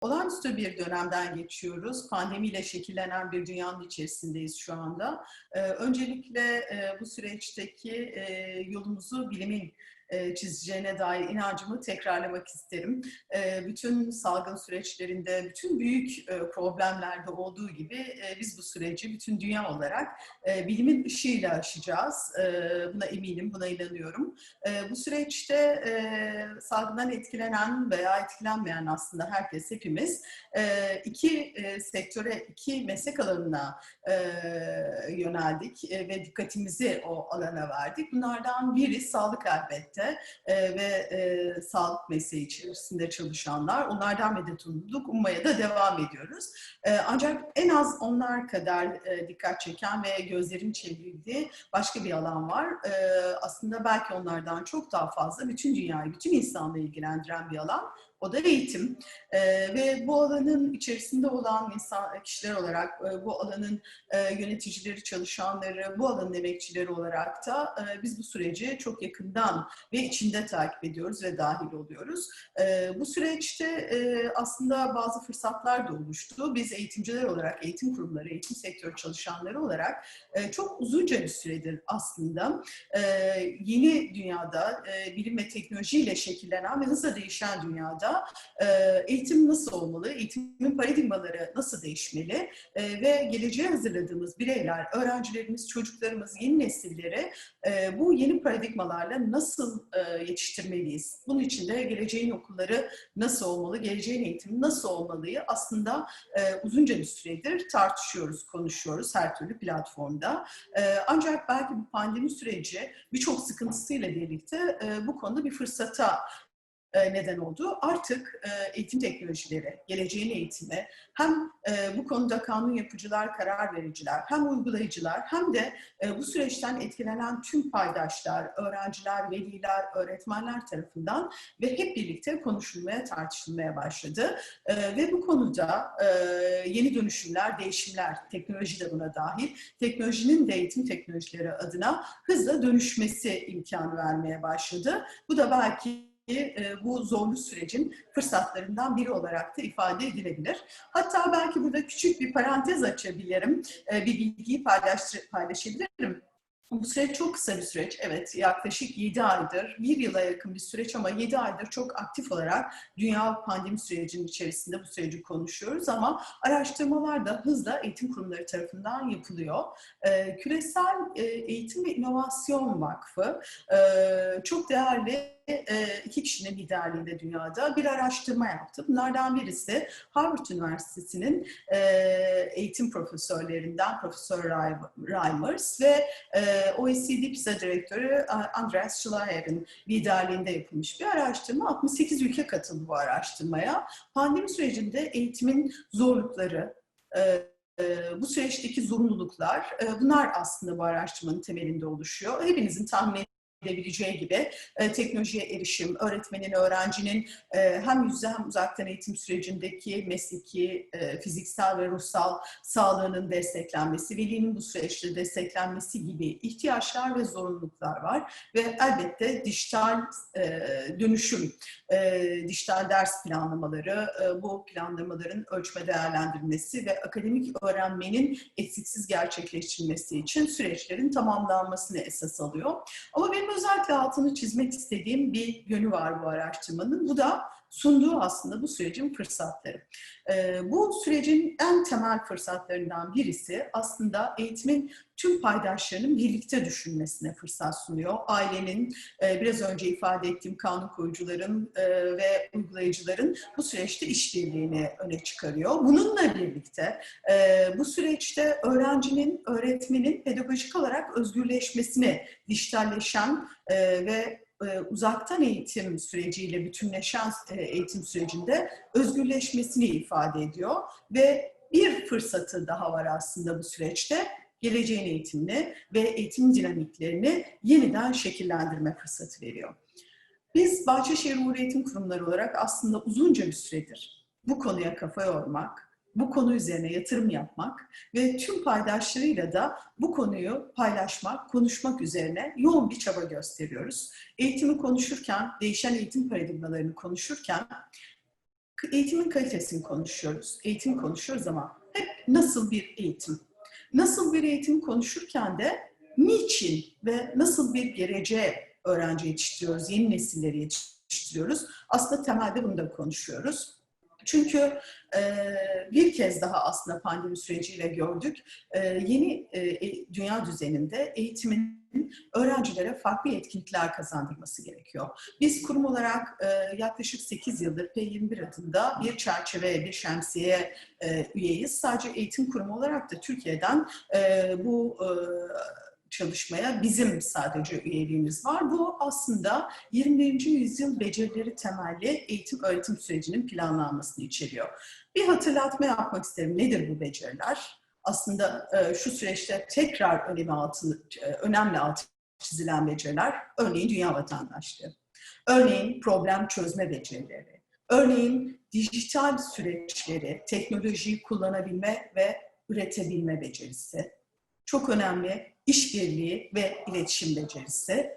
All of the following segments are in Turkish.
olağanüstü bir dönemden geçiyoruz. Pandemiyle şekillenen bir dünyanın içerisindeyiz şu anda. Ee, öncelikle e, bu süreçteki e, yolumuzu bilimin çizeceğine dair inancımı tekrarlamak isterim. E, bütün salgın süreçlerinde, bütün büyük e, problemlerde olduğu gibi e, biz bu süreci bütün dünya olarak e, bilimin ışığıyla aşacağız. E, buna eminim, buna inanıyorum. E, bu süreçte e, salgından etkilenen veya etkilenmeyen aslında herkes, hepimiz e, iki e, sektöre, iki meslek alanına e, yöneldik e, ve dikkatimizi o alana verdik. Bunlardan biri sağlık elbette e, ve e, sağlık mesleği içerisinde çalışanlar. Onlardan medet umduk, ummaya da devam ediyoruz. E, ancak en az onlar kadar e, dikkat çeken ve gözlerin çevrildiği başka bir alan var. E, aslında belki onlardan çok daha fazla bütün dünyayı, bütün insanlığı ilgilendiren bir alan. O da eğitim. E, ve bu alanın içerisinde olan insan kişiler olarak, e, bu alanın e, yöneticileri, çalışanları, bu alanın emekçileri olarak da e, biz bu süreci çok yakından ve içinde takip ediyoruz ve dahil oluyoruz. E, bu süreçte e, aslında bazı fırsatlar da oluştu. Biz eğitimciler olarak, eğitim kurumları, eğitim sektörü çalışanları olarak e, çok uzunca bir süredir aslında e, yeni dünyada, e, bilim ve teknolojiyle şekillenen ve hızla değişen dünyada e, eğitim nasıl olmalı, eğitimin paradigmaları nasıl değişmeli e, ve geleceğe hazırladığımız bireyler, öğrencilerimiz, çocuklarımız, yeni nesilleri e, bu yeni paradigmalarla nasıl e, yetiştirmeliyiz? Bunun için de geleceğin okulları nasıl olmalı, geleceğin eğitimi nasıl olmalıyı aslında e, uzunca bir süredir tartışıyoruz, konuşuyoruz her türlü platformda. E, ancak belki bu pandemi süreci birçok sıkıntısıyla birlikte e, bu konuda bir fırsata neden oldu. Artık e, eğitim teknolojileri, geleceğin eğitimi hem e, bu konuda kanun yapıcılar, karar vericiler, hem uygulayıcılar hem de bu süreçten etkilenen tüm paydaşlar, öğrenciler, veliler, öğretmenler tarafından ve hep birlikte konuşulmaya, tartışılmaya başladı. Ve bu konuda yeni dönüşümler, değişimler, teknoloji de buna dahil, teknolojinin de eğitim teknolojileri adına hızla dönüşmesi imkanı vermeye başladı. Bu da belki bu zorlu sürecin fırsatlarından biri olarak da ifade edilebilir. Hatta belki burada küçük bir parantez açabilirim, bir bilgiyi paylaşabilirim. Bu süreç çok kısa bir süreç. Evet yaklaşık 7 aydır, bir yıla yakın bir süreç ama 7 aydır çok aktif olarak dünya pandemi sürecinin içerisinde bu süreci konuşuyoruz ama araştırmalar da hızla eğitim kurumları tarafından yapılıyor. Ee, Küresel Eğitim ve İnovasyon Vakfı e, çok değerli iki kişinin liderliğinde dünyada bir araştırma yaptı. Bunlardan birisi Harvard Üniversitesi'nin eğitim profesörlerinden Profesör Reimers ve OECD PISA Direktörü Andreas Schleier'in liderliğinde yapılmış bir araştırma. 68 ülke katıldı bu araştırmaya. Pandemi sürecinde eğitimin zorlukları, bu süreçteki zorunluluklar, bunlar aslında bu araştırmanın temelinde oluşuyor. Hepinizin tahmin edebileceği gibi e, teknolojiye erişim, öğretmenin, öğrencinin e, hem yüzde hem uzaktan eğitim sürecindeki mesleki, e, fiziksel ve ruhsal sağlığının desteklenmesi, velinin bu süreçte desteklenmesi gibi ihtiyaçlar ve zorunluluklar var. Ve elbette dijital e, dönüşüm, e, dijital ders planlamaları, e, bu planlamaların ölçme değerlendirilmesi ve akademik öğrenmenin eksiksiz gerçekleştirilmesi için süreçlerin tamamlanmasını esas alıyor. Ama benim özellikle altını çizmek istediğim bir yönü var bu araştırmanın. Bu da sunduğu aslında bu sürecin fırsatları. Bu sürecin en temel fırsatlarından birisi aslında eğitimin tüm paydaşlarının birlikte düşünmesine fırsat sunuyor. Ailenin, biraz önce ifade ettiğim kanun koyucuların ve uygulayıcıların bu süreçte işbirliğini öne çıkarıyor. Bununla birlikte bu süreçte öğrencinin, öğretmenin pedagojik olarak özgürleşmesini dijitalleşen ve uzaktan eğitim süreciyle bütünleşen eğitim sürecinde özgürleşmesini ifade ediyor ve bir fırsatı daha var aslında bu süreçte geleceğin eğitimini ve eğitim dinamiklerini yeniden şekillendirme fırsatı veriyor. Biz Bahçeşehir Uğur Eğitim Kurumları olarak aslında uzunca bir süredir bu konuya kafa yormak, bu konu üzerine yatırım yapmak ve tüm paydaşlarıyla da bu konuyu paylaşmak, konuşmak üzerine yoğun bir çaba gösteriyoruz. Eğitimi konuşurken, değişen eğitim paradigmalarını konuşurken eğitimin kalitesini konuşuyoruz. Eğitim konuşuyoruz ama hep nasıl bir eğitim? Nasıl bir eğitim konuşurken de niçin ve nasıl bir geleceğe öğrenci yetiştiriyoruz, yeni nesilleri yetiştiriyoruz? Aslında temelde bunu da konuşuyoruz. Çünkü e, bir kez daha aslında pandemi süreciyle gördük. E, yeni e, dünya düzeninde eğitimin öğrencilere farklı yetkinlikler kazandırması gerekiyor. Biz kurum olarak e, yaklaşık 8 yıldır P21 adında bir çerçeve, bir şemsiye e, üyeyiz. Sadece eğitim kurumu olarak da Türkiye'den e, bu e, çalışmaya bizim sadece üyeliğimiz var. Bu aslında 21. yüzyıl becerileri temelli eğitim öğretim sürecinin planlanmasını içeriyor. Bir hatırlatma yapmak isterim. Nedir bu beceriler? Aslında e, şu süreçte tekrar önemi altı, e, önemli altı çizilen beceriler, örneğin dünya vatandaşlığı, örneğin problem çözme becerileri, örneğin dijital süreçleri, teknolojiyi kullanabilme ve üretebilme becerisi, çok önemli işbirliği ve iletişim becerisi,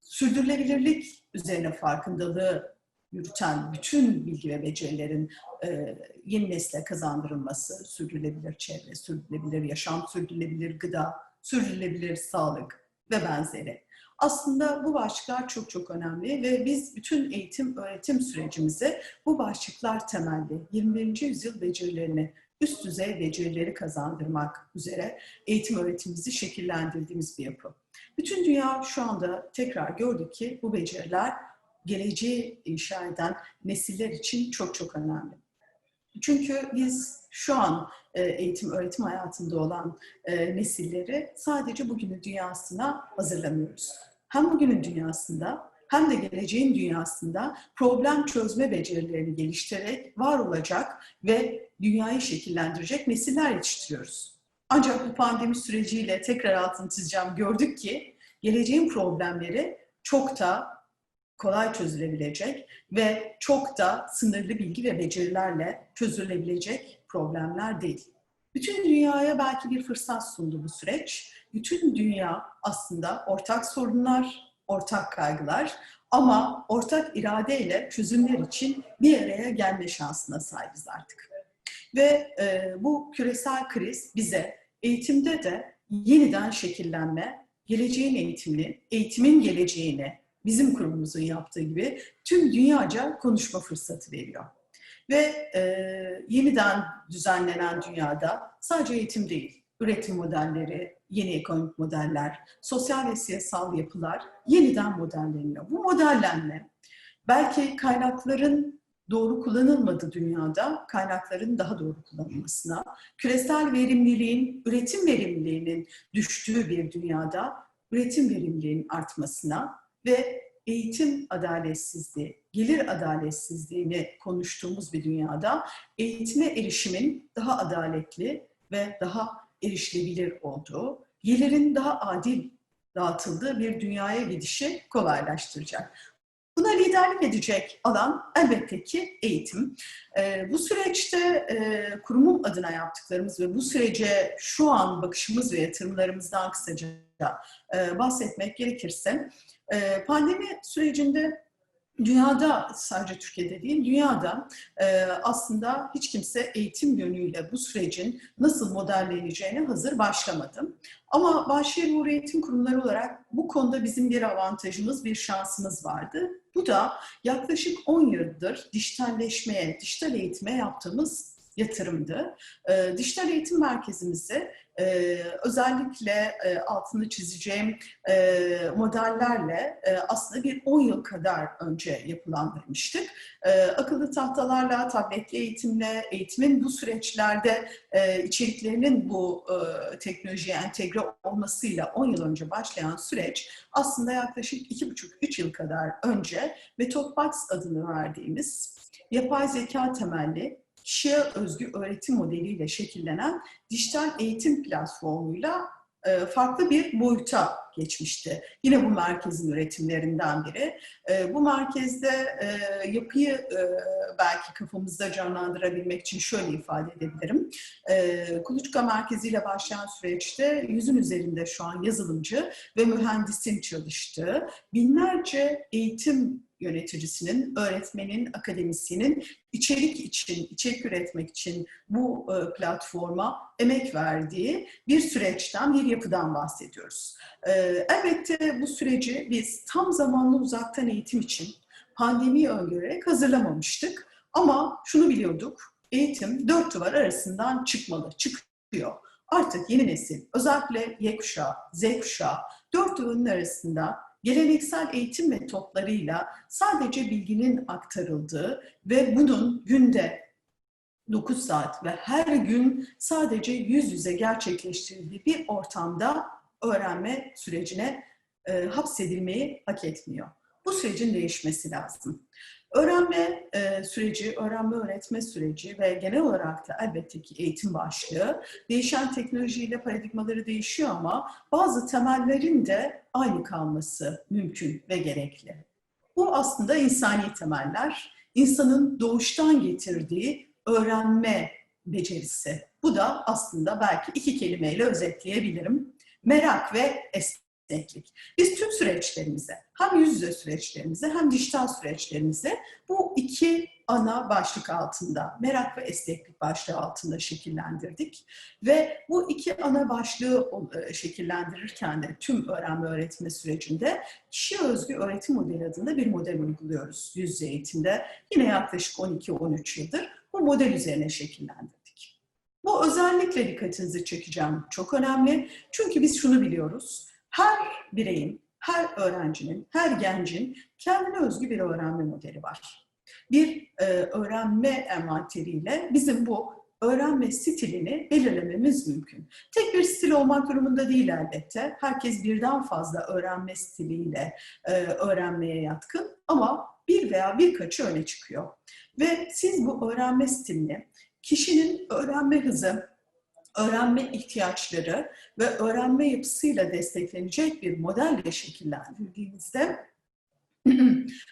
sürdürülebilirlik üzerine farkındalığı yürüten bütün bilgi ve becerilerin e, yeni nesle kazandırılması, sürdürülebilir çevre, sürdürülebilir yaşam, sürdürülebilir gıda, sürdürülebilir sağlık ve benzeri. Aslında bu başlıklar çok çok önemli ve biz bütün eğitim öğretim sürecimizi bu başlıklar temelli 21. yüzyıl becerilerini üst düzey becerileri kazandırmak üzere eğitim öğretimimizi şekillendirdiğimiz bir yapı. Bütün dünya şu anda tekrar gördü ki bu beceriler geleceği inşa eden nesiller için çok çok önemli. Çünkü biz şu an e, eğitim öğretim hayatında olan e, nesilleri sadece bugünün dünyasına hazırlamıyoruz. Hem bugünün dünyasında hem de geleceğin dünyasında problem çözme becerilerini geliştirerek var olacak ve dünyayı şekillendirecek nesiller yetiştiriyoruz. Ancak bu pandemi süreciyle tekrar altını çizeceğim gördük ki geleceğin problemleri çok da kolay çözülebilecek ve çok da sınırlı bilgi ve becerilerle çözülebilecek problemler değil. Bütün dünyaya belki bir fırsat sundu bu süreç. Bütün dünya aslında ortak sorunlar, ortak kaygılar ama ortak iradeyle çözümler için bir araya gelme şansına sahibiz artık. Ve e, bu küresel kriz bize eğitimde de yeniden şekillenme, geleceğin eğitimini, eğitimin geleceğini bizim kurumumuzun yaptığı gibi tüm dünyaca konuşma fırsatı veriyor. Ve e, yeniden düzenlenen dünyada sadece eğitim değil, üretim modelleri, yeni ekonomik modeller, sosyal ve siyasal yapılar yeniden modelleniyor. Bu modellenme belki kaynakların doğru kullanılmadığı dünyada kaynakların daha doğru kullanılmasına, küresel verimliliğin, üretim verimliliğinin düştüğü bir dünyada üretim verimliliğinin artmasına ve eğitim adaletsizliği, gelir adaletsizliğini konuştuğumuz bir dünyada eğitime erişimin daha adaletli ve daha erişilebilir olduğu, gelirin daha adil dağıtıldığı bir dünyaya gidişi kolaylaştıracak. Buna liderlik edecek alan elbette ki eğitim. E, bu süreçte e, kurumum adına yaptıklarımız ve bu sürece şu an bakışımız ve yatırımlarımızdan kısaca e, bahsetmek gerekirse, e, pandemi sürecinde Dünyada sadece Türkiye'de değil, dünyada e, aslında hiç kimse eğitim yönüyle bu sürecin nasıl modelleneceğine hazır başlamadım. Ama Bahşehir Uğur Eğitim Kurumları olarak bu konuda bizim bir avantajımız, bir şansımız vardı. Bu da yaklaşık 10 yıldır dijitalleşmeye, dijital eğitime yaptığımız yatırımdı. E, dijital eğitim merkezimizi e, özellikle e, altını çizeceğim e, modellerle e, aslında bir 10 yıl kadar önce yapılandırmıştık. E, akıllı tahtalarla, tabletli eğitimle, eğitimin bu süreçlerde e, içeriklerinin bu e, teknolojiye entegre olmasıyla 10 yıl önce başlayan süreç aslında yaklaşık 2,5-3 yıl kadar önce Metodbox adını verdiğimiz yapay zeka temelli kişiye özgü öğretim modeliyle şekillenen dijital eğitim platformuyla e, farklı bir boyuta geçmişti. Yine bu merkezin üretimlerinden biri. E, bu merkezde e, yapıyı e, belki kafamızda canlandırabilmek için şöyle ifade edebilirim. E, Kuluçka merkeziyle başlayan süreçte yüzün üzerinde şu an yazılımcı ve mühendisin çalıştığı binlerce eğitim yöneticisinin, öğretmenin, akademisyenin içerik için, içerik üretmek için bu e, platforma emek verdiği bir süreçten, bir yapıdan bahsediyoruz. E, elbette bu süreci biz tam zamanlı uzaktan eğitim için pandemiyi öngörerek hazırlamamıştık. Ama şunu biliyorduk, eğitim dört duvar arasından çıkmalı, çıkıyor. Artık yeni nesil, özellikle Y kuşağı, Z kuşağı, dört duvarın arasında geleneksel eğitim metotlarıyla sadece bilginin aktarıldığı ve bunun günde 9 saat ve her gün sadece yüz yüze gerçekleştirildiği bir ortamda öğrenme sürecine e, hapsedilmeyi hak etmiyor. Bu sürecin değişmesi lazım. Öğrenme e, süreci, öğrenme öğretme süreci ve genel olarak da elbette ki eğitim başlığı değişen teknolojiyle paradigmaları değişiyor ama bazı temellerin de aynı kalması mümkün ve gerekli. Bu aslında insani temeller, insanın doğuştan getirdiği öğrenme becerisi. Bu da aslında belki iki kelimeyle özetleyebilirim. Merak ve esneklik. Biz tüm süreçlerimize, hem yüz yüze süreçlerimize hem dijital süreçlerimize bu iki ana başlık altında, merak ve esneklik başlığı altında şekillendirdik. Ve bu iki ana başlığı şekillendirirken de tüm öğrenme öğretme sürecinde kişi özgü öğretim modeli adında bir model uyguluyoruz yüz yüze eğitimde. Yine yaklaşık 12-13 yıldır bu model üzerine şekillendirdik. Bu özellikle dikkatinizi çekeceğim. Çok önemli. Çünkü biz şunu biliyoruz. Her bireyin, her öğrencinin, her gencin kendine özgü bir öğrenme modeli var. Bir e, öğrenme envanteriyle bizim bu öğrenme stilini belirlememiz mümkün. Tek bir stil olmak durumunda değil elbette. Herkes birden fazla öğrenme stiliyle e, öğrenmeye yatkın ama bir veya birkaçı öne çıkıyor. Ve siz bu öğrenme stilini kişinin öğrenme hızı, öğrenme ihtiyaçları ve öğrenme yapısıyla desteklenecek bir modelle şekillendirdiğinizde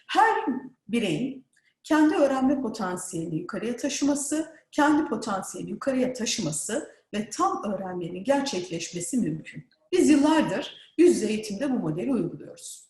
her bireyin kendi öğrenme potansiyelini yukarıya taşıması, kendi potansiyelini yukarıya taşıması ve tam öğrenmenin gerçekleşmesi mümkün. Biz yıllardır yüz yüze eğitimde bu modeli uyguluyoruz.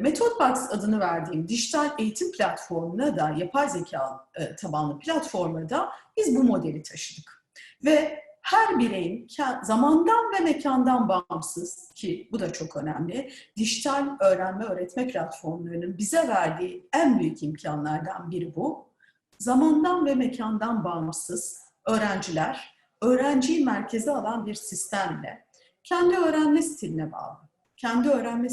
Metodbox adını verdiğim dijital eğitim platformuna da, yapay zeka tabanlı platforma da biz bu modeli taşıdık. Ve her bireyin zamandan ve mekandan bağımsız ki bu da çok önemli, dijital öğrenme öğretme platformlarının bize verdiği en büyük imkanlardan biri bu. Zamandan ve mekandan bağımsız öğrenciler, öğrenciyi merkeze alan bir sistemle kendi öğrenme stiline bağlı, kendi öğrenme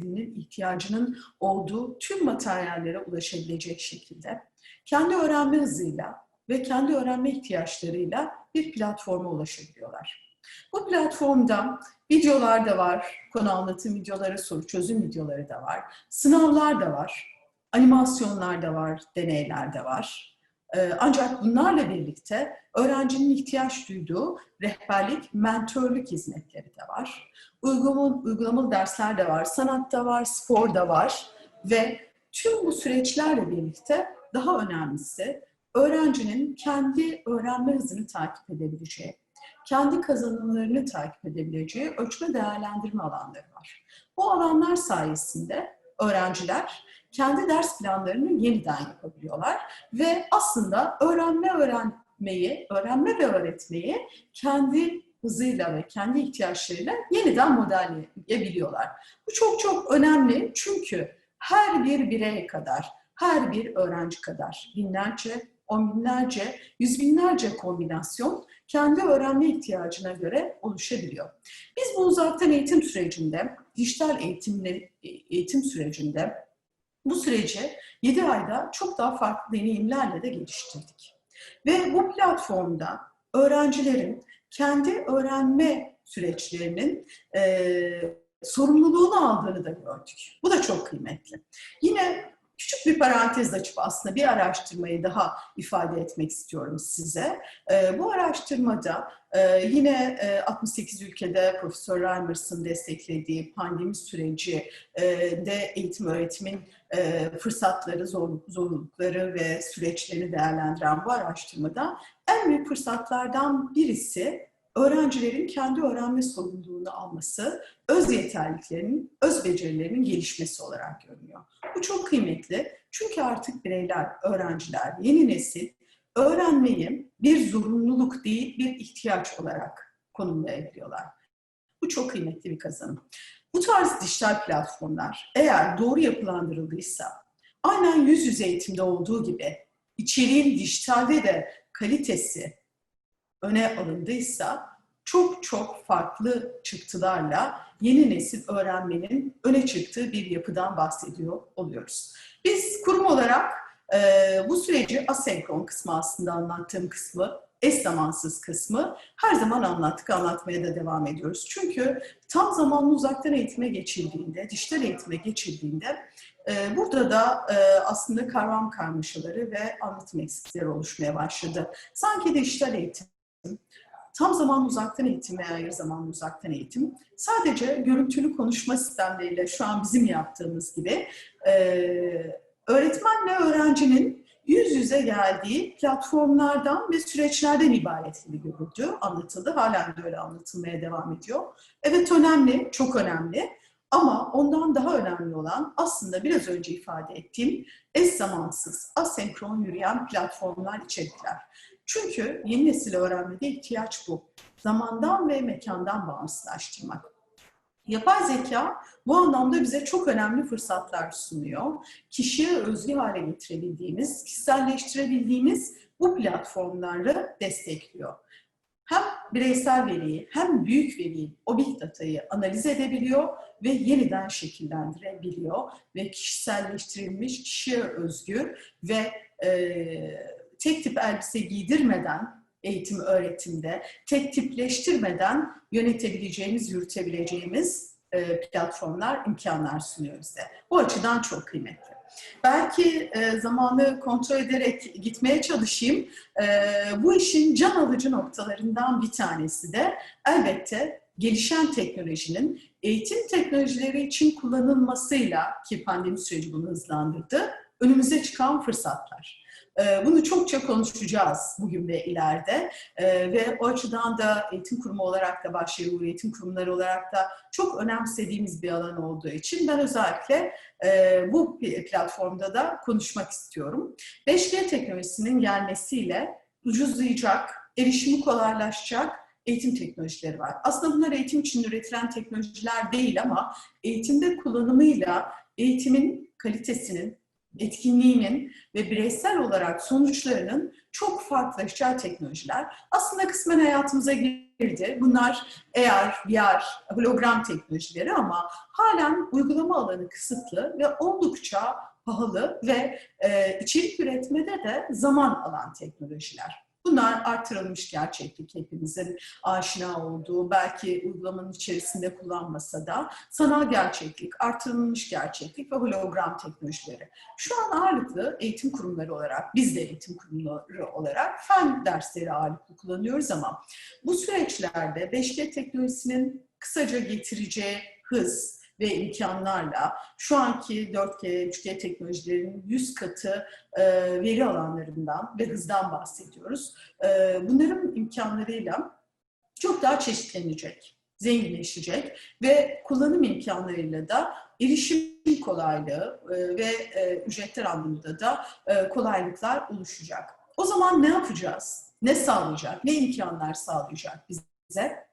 stilinin ihtiyacının olduğu tüm materyallere ulaşabilecek şekilde, kendi öğrenme hızıyla ve kendi öğrenme ihtiyaçlarıyla bir platforma ulaşabiliyorlar. Bu platformda videolar da var, konu anlatım videoları, soru çözüm videoları da var, sınavlar da var, animasyonlar da var, deneyler de var. Ancak bunlarla birlikte öğrencinin ihtiyaç duyduğu rehberlik, mentörlük hizmetleri de var. Uygulamalı, uygulamalı dersler de var, sanat da var, spor da var ve tüm bu süreçlerle birlikte daha önemlisi öğrencinin kendi öğrenme hızını takip edebileceği, kendi kazanımlarını takip edebileceği ölçme değerlendirme alanları var. Bu alanlar sayesinde öğrenciler kendi ders planlarını yeniden yapabiliyorlar ve aslında öğrenme öğrenmeyi, öğrenme ve öğretmeyi kendi hızıyla ve kendi ihtiyaçlarıyla yeniden modelleyebiliyorlar. Bu çok çok önemli çünkü her bir birey kadar, her bir öğrenci kadar binlerce, on binlerce, yüz binlerce kombinasyon kendi öğrenme ihtiyacına göre oluşabiliyor. Biz bu uzaktan eğitim sürecinde, dijital eğitimle, eğitim sürecinde bu süreci 7 ayda çok daha farklı deneyimlerle de geliştirdik. Ve bu platformda öğrencilerin kendi öğrenme süreçlerinin e, sorumluluğunu aldığını da gördük. Bu da çok kıymetli. Yine Küçük bir parantez açıp aslında bir araştırmayı daha ifade etmek istiyorum size. E, bu araştırmada e, yine e, 68 ülkede Profesör Reimers'ın desteklediği pandemi süreci e, de eğitim öğretimin e, fırsatları, zorluk, zorlukları ve süreçlerini değerlendiren bu araştırmada en büyük fırsatlardan birisi öğrencilerin kendi öğrenme sorumluluğunu alması, öz yeterliliklerinin, öz becerilerinin gelişmesi olarak görünüyor. Bu çok kıymetli çünkü artık bireyler, öğrenciler, yeni nesil öğrenmeyi bir zorunluluk değil bir ihtiyaç olarak konumlayabiliyorlar. Bu çok kıymetli bir kazanım. Bu tarz dijital platformlar eğer doğru yapılandırıldıysa aynen yüz yüze eğitimde olduğu gibi içeriğin dijitalde de kalitesi öne alındıysa çok çok farklı çıktılarla yeni nesil öğrenmenin öne çıktığı bir yapıdan bahsediyor oluyoruz. Biz kurum olarak e, bu süreci asenkron kısmı aslında anlattığım kısmı, eş zamansız kısmı her zaman anlattık, anlatmaya da devam ediyoruz. Çünkü tam zamanlı uzaktan eğitime geçildiğinde, dijital eğitime geçildiğinde e, burada da e, aslında kavram karmaşaları ve anlatım eksikleri oluşmaya başladı. Sanki dijital eğitim tam zaman uzaktan eğitim veya yarı zaman uzaktan eğitim sadece görüntülü konuşma sistemleriyle şu an bizim yaptığımız gibi e, öğretmenle öğrencinin yüz yüze geldiği platformlardan ve süreçlerden ibaret gibi görüldü, anlatıldı. Halen de öyle anlatılmaya devam ediyor. Evet önemli, çok önemli. Ama ondan daha önemli olan aslında biraz önce ifade ettiğim eş zamansız, asenkron yürüyen platformlar, içerikler. Çünkü yeni nesil öğrenmede ihtiyaç bu. Zamandan ve mekandan bağımsızlaştırmak. Yapay zeka bu anlamda bize çok önemli fırsatlar sunuyor. Kişiye özgü hale getirebildiğimiz, kişiselleştirebildiğimiz bu platformları destekliyor. Hem bireysel veriyi hem büyük veriyi, o big data'yı analiz edebiliyor ve yeniden şekillendirebiliyor ve kişiselleştirilmiş, kişiye özgü ve e, tek tip elbise giydirmeden eğitim öğretimde, tek tipleştirmeden yönetebileceğimiz, yürütebileceğimiz e, platformlar, imkanlar sunuyor bize. Bu açıdan çok kıymetli. Belki e, zamanı kontrol ederek gitmeye çalışayım. E, bu işin can alıcı noktalarından bir tanesi de elbette gelişen teknolojinin eğitim teknolojileri için kullanılmasıyla ki pandemi süreci bunu hızlandırdı, önümüze çıkan fırsatlar. Ee, bunu çokça konuşacağız bugün ve ileride ee, ve o açıdan da eğitim kurumu olarak da Bahçeli Eğitim Kurumları olarak da çok önemsediğimiz bir alan olduğu için ben özellikle e, bu platformda da konuşmak istiyorum. 5G teknolojisinin gelmesiyle ucuzlayacak, erişimi kolaylaşacak eğitim teknolojileri var. Aslında bunlar eğitim için üretilen teknolojiler değil ama eğitimde kullanımıyla eğitimin kalitesinin, etkinliğinin ve bireysel olarak sonuçlarının çok farklılaşacağı teknolojiler aslında kısmen hayatımıza girdi. Bunlar eğer VR, hologram teknolojileri ama halen uygulama alanı kısıtlı ve oldukça pahalı ve e, içerik üretmede de zaman alan teknolojiler. Bunlar artırılmış gerçeklik hepimizin aşina olduğu, belki uygulamanın içerisinde kullanmasa da sanal gerçeklik, artırılmış gerçeklik ve hologram teknolojileri. Şu an ağırlıklı eğitim kurumları olarak, biz de eğitim kurumları olarak fen dersleri ağırlıklı kullanıyoruz ama bu süreçlerde 5G teknolojisinin kısaca getireceği hız, ve imkanlarla şu anki 4G, 3G teknolojilerinin 100 katı e, veri alanlarından ve hızdan bahsediyoruz. E, bunların imkanlarıyla çok daha çeşitlenecek, zenginleşecek ve kullanım imkanlarıyla da erişim kolaylığı e, ve e, ücretler anlamında da e, kolaylıklar oluşacak. O zaman ne yapacağız? Ne sağlayacak? Ne imkanlar sağlayacak bize?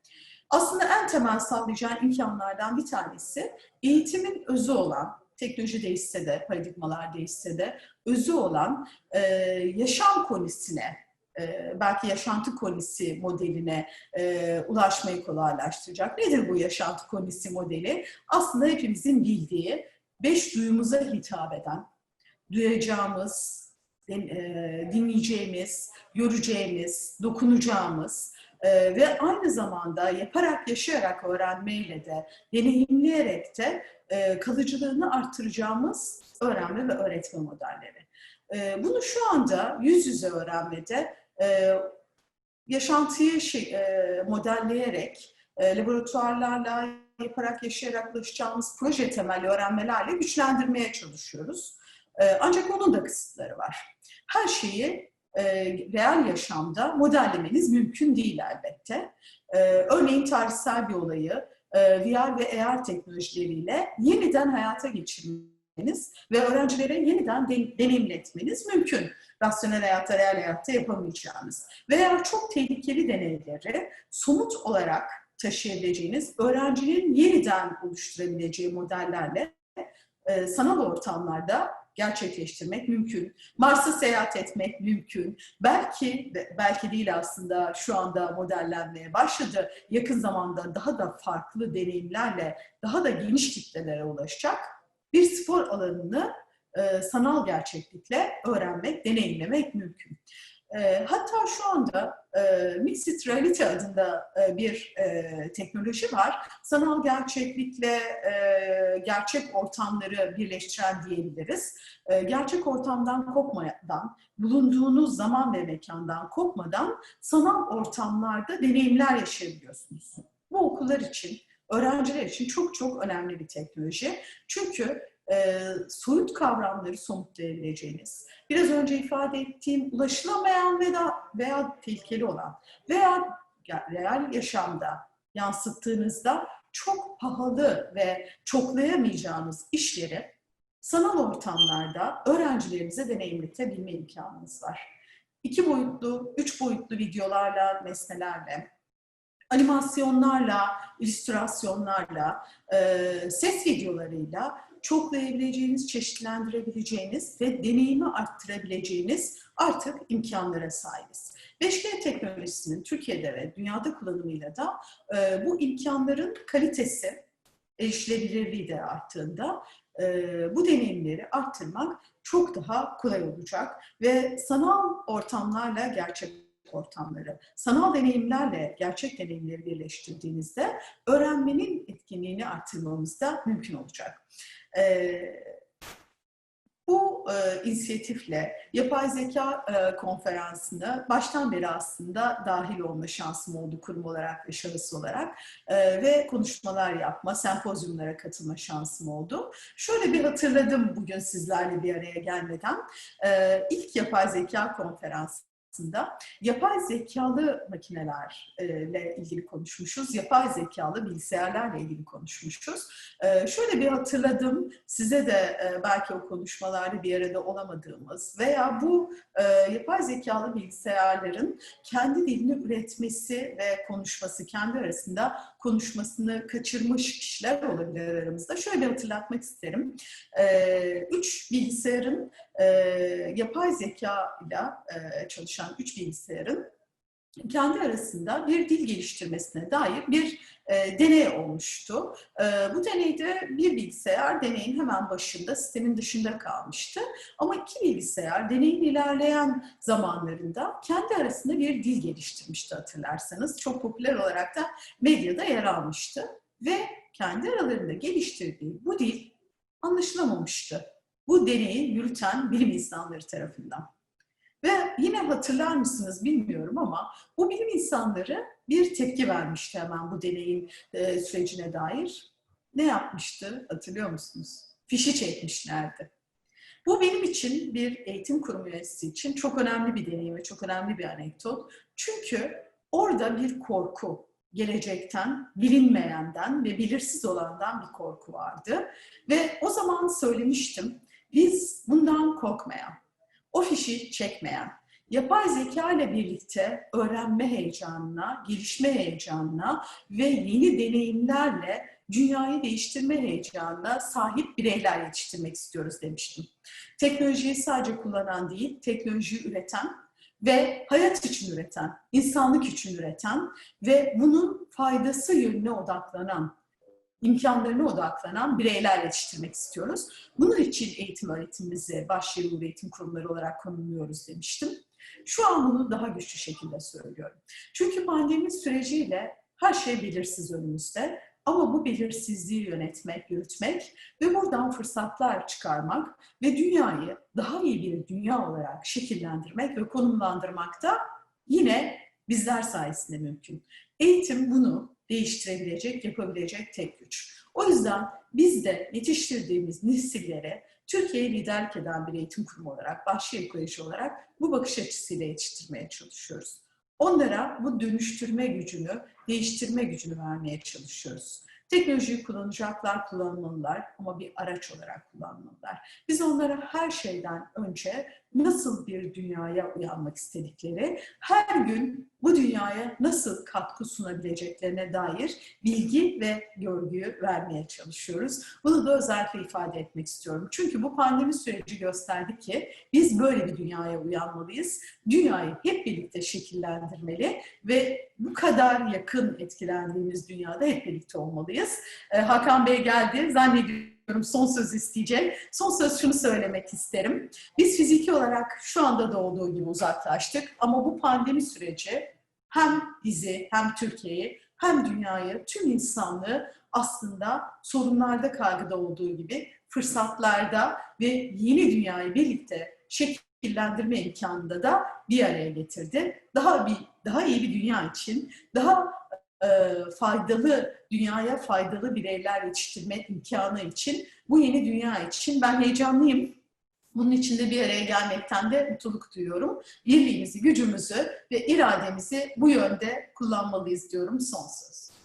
Aslında en temel sağlayacağı imkanlardan bir tanesi eğitimin özü olan, teknoloji değişse de, paradigmalar değişse de özü olan e, yaşam konisine, e, belki yaşantı konisi modeline e, ulaşmayı kolaylaştıracak. Nedir bu yaşantı konisi modeli? Aslında hepimizin bildiği, beş duyumuza hitap eden, duyacağımız, e, dinleyeceğimiz, göreceğimiz, dokunacağımız, ee, ve aynı zamanda yaparak, yaşayarak öğrenmeyle de, deneyimleyerek de e, kalıcılığını artıracağımız öğrenme ve öğretme modelleri. E, bunu şu anda yüz yüze öğrenmede e, yaşantıyı şey, e, modelleyerek, e, laboratuvarlarla yaparak, yaşayarak ulaşacağımız proje temelli öğrenmelerle güçlendirmeye çalışıyoruz. E, ancak onun da kısıtları var. Her şeyi e, reel yaşamda modellemeniz mümkün değil elbette. E, örneğin tarihsel bir olayı e, VR ve AR teknolojileriyle yeniden hayata geçirmeniz ve öğrencilere yeniden de, deneyimletmeniz mümkün. Rasyonel hayatta, reel hayatta yapamayacağınız. Veya çok tehlikeli deneyleri somut olarak taşıyabileceğiniz, öğrencinin yeniden oluşturabileceği modellerle e, sanal ortamlarda gerçekleştirmek mümkün. Mars'a seyahat etmek mümkün. Belki, belki değil aslında şu anda modellenmeye başladı. Yakın zamanda daha da farklı deneyimlerle daha da geniş kitlelere ulaşacak bir spor alanını sanal gerçeklikle öğrenmek, deneyimlemek mümkün. E, hatta şu anda e, Mixed Reality adında e, bir e, teknoloji var. Sanal gerçeklikle e, gerçek ortamları birleştiren diyebiliriz. E, gerçek ortamdan kopmadan, bulunduğunuz zaman ve mekandan kopmadan sanal ortamlarda deneyimler yaşayabiliyorsunuz. Bu okullar için, öğrenciler için çok çok önemli bir teknoloji. Çünkü e, soyut kavramları somutlayabileceğiniz, biraz önce ifade ettiğim ulaşılamayan veya, veya tehlikeli olan veya real yaşamda yansıttığınızda çok pahalı ve çoklayamayacağınız işleri sanal ortamlarda öğrencilerimize deneyimletebilme imkanınız var. İki boyutlu, üç boyutlu videolarla, nesnelerle, animasyonlarla, illüstrasyonlarla, ses videolarıyla çoklayabileceğiniz, çeşitlendirebileceğiniz ve deneyimi arttırabileceğiniz artık imkanlara sahibiz. 5G teknolojisinin Türkiye'de ve dünyada kullanımıyla da e, bu imkanların kalitesi, erişilebilirliği de arttığında e, bu deneyimleri arttırmak çok daha kolay olacak ve sanal ortamlarla gerçek ortamları, sanal deneyimlerle gerçek deneyimleri birleştirdiğinizde öğrenmenin etkinliğini artırmamız da mümkün olacak. Ee, bu e, inisiyatifle yapay zeka e, konferansına baştan beri aslında dahil olma şansım oldu kurum olarak ve şahıs olarak e, ve konuşmalar yapma, sempozyumlara katılma şansım oldu. Şöyle bir hatırladım bugün sizlerle bir araya gelmeden. E, ilk yapay zeka konferansı aslında. Yapay zekalı makinelerle ilgili konuşmuşuz. Yapay zekalı bilgisayarlarla ilgili konuşmuşuz. Şöyle bir hatırladım. Size de belki o konuşmalarda bir arada olamadığımız veya bu yapay zekalı bilgisayarların kendi dilini üretmesi ve konuşması, kendi arasında konuşmasını kaçırmış kişiler olabilir aramızda. Şöyle hatırlatmak isterim. Üç bilgisayarın yapay zeka ile çalışan çalışan üç bilgisayarın kendi arasında bir dil geliştirmesine dair bir e, deney olmuştu. E, bu deneyde bir bilgisayar deneyin hemen başında, sistemin dışında kalmıştı. Ama iki bilgisayar deneyin ilerleyen zamanlarında kendi arasında bir dil geliştirmişti hatırlarsanız. Çok popüler olarak da medyada yer almıştı. Ve kendi aralarında geliştirdiği bu dil anlaşılamamıştı. Bu deneyi yürüten bilim insanları tarafından. Ve yine hatırlar mısınız bilmiyorum ama bu bilim insanları bir tepki vermişti hemen bu deneyin e, sürecine dair. Ne yapmıştı hatırlıyor musunuz? Fişi çekmişlerdi. Bu benim için bir eğitim kurumu üyesi için çok önemli bir deneyim ve çok önemli bir anekdot. Çünkü orada bir korku, gelecekten, bilinmeyenden ve belirsiz olandan bir korku vardı. Ve o zaman söylemiştim, biz bundan korkmayan, o fişi çekmeyen, yapay zeka ile birlikte öğrenme heyecanına, gelişme heyecanına ve yeni deneyimlerle dünyayı değiştirme heyecanına sahip bireyler yetiştirmek istiyoruz demiştim. Teknolojiyi sadece kullanan değil, teknolojiyi üreten ve hayat için üreten, insanlık için üreten ve bunun faydası yönüne odaklanan imkanlarına odaklanan bireyler yetiştirmek istiyoruz. Bunun için eğitim öğretimimizi başyerili eğitim kurumları olarak konumluyoruz demiştim. Şu an bunu daha güçlü şekilde söylüyorum. Çünkü pandemi süreciyle her şey belirsiz önümüzde. Ama bu belirsizliği yönetmek, yürütmek ve buradan fırsatlar çıkarmak ve dünyayı daha iyi bir dünya olarak şekillendirmek ve konumlandırmak da yine bizler sayesinde mümkün. Eğitim bunu değiştirebilecek, yapabilecek tek güç. O yüzden biz de yetiştirdiğimiz nesillere Türkiye'ye liderlik eden bir eğitim kurumu olarak, Bahçeşehir Koleji olarak bu bakış açısıyla yetiştirmeye çalışıyoruz. Onlara bu dönüştürme gücünü, değiştirme gücünü vermeye çalışıyoruz. Teknolojiyi kullanacaklar, kullanmalılar ama bir araç olarak kullanmalılar. Biz onlara her şeyden önce nasıl bir dünyaya uyanmak istedikleri, her gün bu dünyaya nasıl katkı sunabileceklerine dair bilgi ve görgüyü vermeye çalışıyoruz. Bunu da özellikle ifade etmek istiyorum. Çünkü bu pandemi süreci gösterdi ki biz böyle bir dünyaya uyanmalıyız. Dünyayı hep birlikte şekillendirmeli ve bu kadar yakın etkilendiğimiz dünyada hep birlikte olmalıyız. Ee, Hakan Bey geldi. Zannediyorum son söz isteyecek. Son söz şunu söylemek isterim. Biz fiziki olarak şu anda da olduğu gibi uzaklaştık ama bu pandemi süreci hem bizi hem Türkiye'yi hem dünyayı, tüm insanlığı aslında sorunlarda kaygıda olduğu gibi fırsatlarda ve yeni dünyayı birlikte şekillendirme imkanında da bir araya getirdi. Daha bir daha iyi bir dünya için, daha faydalı dünyaya faydalı bireyler yetiştirme imkanı için, bu yeni dünya için ben heyecanlıyım. Bunun için de bir araya gelmekten de mutluluk duyuyorum. Birliğimizi, gücümüzü ve irademizi bu yönde kullanmalıyız diyorum son söz.